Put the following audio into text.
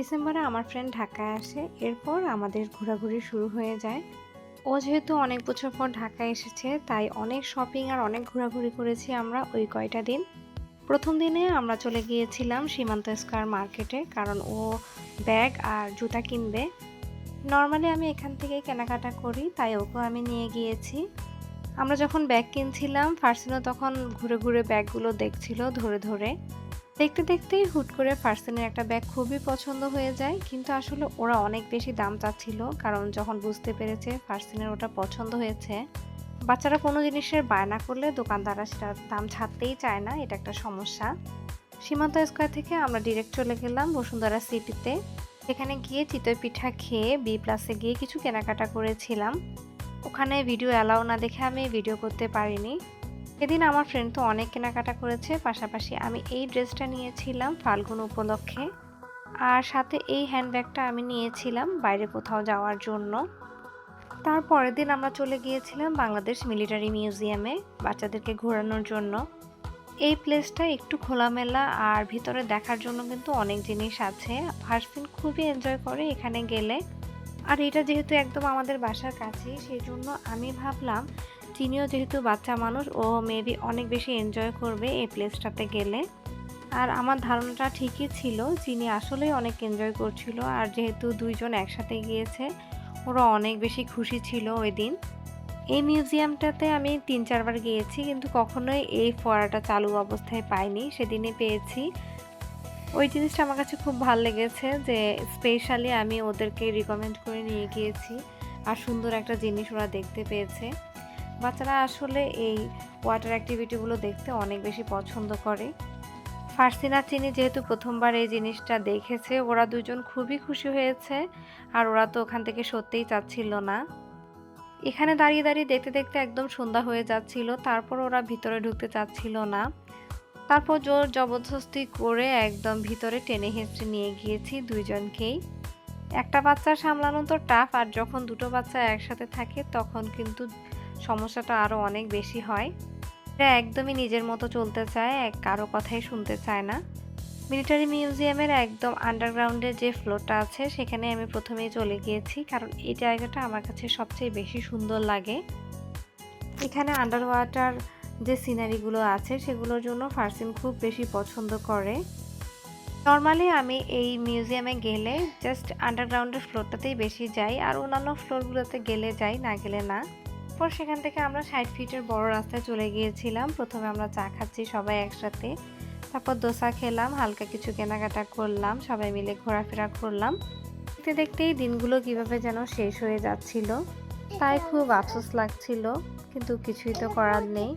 ডিসেম্বরে আমার ফ্রেন্ড ঢাকায় আসে, এরপর আমাদের ঘোরাঘুরি শুরু হয়ে যায়। ও যেহেতু অনেক বছর পর ঢাকায় এসেছে, তাই অনেক শপিং আর অনেক ঘোরাঘুরি করেছি আমরা ওই কয়টা দিন। প্রথম দিনে আমরা চলে গিয়েছিলাম সীমান্ত স্কোয়ার মার্কেটে কারণ ও ব্যাগ আর জুতা কিনবে। নর্মালি আমি এখান থেকে কেনাকাটা করি, তাই ওকেও আমি নিয়ে গিয়েছি। আমরা যখন ব্যাগ কিনছিলাম ফার্সিনও তখন ঘুরে ঘুরে ব্যাগগুলো দেখছিল ধরে ধরে। দেখতে দেখতেই হুট করে ফার্সিনের একটা ব্যাগ খুবই পছন্দ হয়ে যায়, কিন্তু আসলে ওরা অনেক বেশি দাম চাচ্ছিল, কারণ যখন বুঝতে পেরেছে ফার্সিনের ওটা পছন্দ হয়েছে, বাচ্চারা কোনো জিনিসের বায়না করলে দোকানদাররা সেটা দাম ছাড়তেই চায় না, এটা একটা সমস্যা। সীমান্ত স্কোয়ার থেকে আমরা ডিরেক্ট চলে গেলাম বসুন্ধরা সিটিতে, এখানে গিয়ে চিতই পিঠা খেয়ে বি প্লাসে গিয়ে কিছু কেনাকাটা করেছিলাম। ওখানে ভিডিও অ্যালাউ না দেখে আমি ভিডিও করতে পারিনি। সেদিন আমার ফ্রেন্ড তো অনেক কেনাকাটা করেছে, পাশাপাশি আমি এই ড্রেসটা নিয়েছিলাম ফাল্গুন উপলক্ষে। আর সাথে এই হ্যান্ডব্যাগটা আমি নিয়েছিলাম বাইরে কোথাও যাওয়ার জন্য। তার পরের দিন আমরা চলে গিয়েছিলাম বাংলাদেশ মিলিটারি মিউজিয়ামে বাচ্চাদেরকে ঘোরানোর জন্য। এই প্লেসটা একটু খোলামেলা আর ভিতরে দেখার জন্য কিন্তু অনেক জিনিস আছে। ভার্সিন খুবই এনজয় করে এখানে গেলে। আর এটা যেহেতু একদম আমাদের বাসার কাছেই সেই জন্য আমি ভাবলাম চিনিও যেহেতু বাচ্চা মানুষ, ও মেবি অনেক বেশি এনজয় করবে এই প্লেসটাতে গেলে। আর আমার ধারণাটা ঠিকই ছিল চিনি আসলেই অনেক এনজয় করছিল, আর যেহেতু দুইজন একসাথে গিয়েছে, ওরা অনেক বেশি খুশি ছিল ওই দিন। এই মিউজিয়ামটাতে আমি তিন চারবার গিয়েছি, কিন্তু কখনোই এই ফোয়ারাটা চালু অবস্থায় পাইনি, সেদিনই পেয়েছি। ওই জিনিসটা আমার কাছে খুব ভালো লেগেছে যে স্পেশালি আমি ওদেরকে রিকমেন্ড করে নিয়ে গিয়েছি। আর সুন্দর একটা জিনিস ওরা দেখতে পেয়েছে। বাচ্চারা আসলে এই ওয়াটার অ্যাক্টিভিটিগুলো দেখতে অনেক বেশি পছন্দ করে। ফার্সিনা চিনি যেহেতু প্রথমবার এই জিনিসটা দেখেছে, ওরা দুজন খুবই খুশি হয়েছে। আর ওরা তো ওখান থেকে সত্যিই চাচ্ছিল না। এখানে দাঁড়িয়ে দাঁড়িয়ে দেখতে দেখতে একদম সন্ধ্যা হয়ে যাচ্ছিল, তারপর ওরা ভিতরে ঢুকতে চাচ্ছিল না। তারপর জোর জবরদস্তি করে একদম ভিতরে টেনে হেঁচড়ে নিয়ে গিয়েছি দুইজনকেই। একটা বাচ্চা সামলানো তো টাফ আর যখন দুটো বাচ্চা একসাথে থাকে তখন কিন্তু সমস্যাটা আরও অনেক বেশি হয়। এরা একদমই নিজের মতো চলতে চায়, এক কারও কথাই শুনতে চায় না। মিলিটারি মিউজিয়ামের একদম আন্ডারগ্রাউন্ডের যে ফ্লোরটা আছে, সেখানে আমি প্রথমেই চলে গিয়েছি, কারণ এই জায়গাটা আমার কাছে সবচেয়ে বেশি সুন্দর লাগে। এখানে আন্ডার ওয়াটার যে সিনারিগুলো আছে, সেগুলোর জন্য ফার্সিন খুব বেশি পছন্দ করে। নর্মালি আমি এই মিউজিয়ামে গেলে জাস্ট আন্ডারগ্রাউন্ডের ফ্লোরটাতেই বেশি যাই, আর অন্যান্য ফ্লোরগুলোতে গেলে যাই, না গেলে না। পর সেখান থেকে আমরা ষাট ফিটের বড় রাস্তায় চলে গিয়েছিলাম। প্রথমে আমরা চা খাচ্ছি সবাই একসাথে। তারপর দোসা খেলাম, হালকা কিছু কেনাকাটা করলাম, সবাই মিলে ঘোরাফেরা করলাম। দেখতে দেখতেই দিনগুলো কীভাবে যেন শেষ হয়ে যাচ্ছিল। তাই খুব আফসোস লাগছিল, কিন্তু কিছুই তো করার নেই।